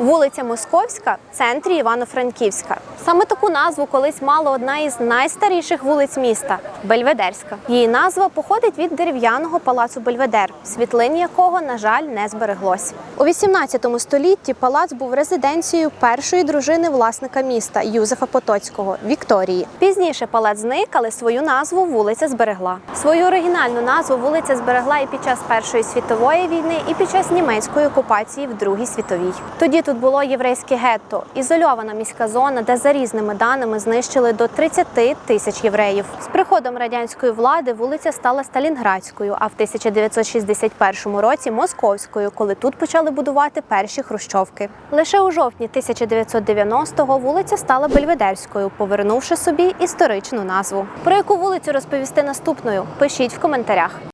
Вулиця Московська в центрі Івано-Франківська. Саме таку назву колись мала одна із найстаріших вулиць міста Бельведерська. Її назва походить від дерев'яного палацу Бельведер, світлині якого, на жаль, не збереглось. У 18 столітті палац був резиденцією першої дружини власника міста Юзефа Потоцького Вікторії. Пізніше палац зник, але свою назву вулиця зберегла. Свою оригінальну назву вулиця зберегла і під час Першої світової війни, і під час німецької окупації в Другій світовій. Тоді тут було єврейське гетто, ізольована міська зона, де за різними даними знищили до 30 тисяч євреїв. З приходом радянської влади вулиця стала Сталінградською, а в 1961 році московською, коли тут почали будувати перші хрущовки. Лише у жовтні 1990-го вулиця стала Бельведерською, повернувши собі історичну назву. Про яку вулицю розповісти наступною? Пишіть в коментарях.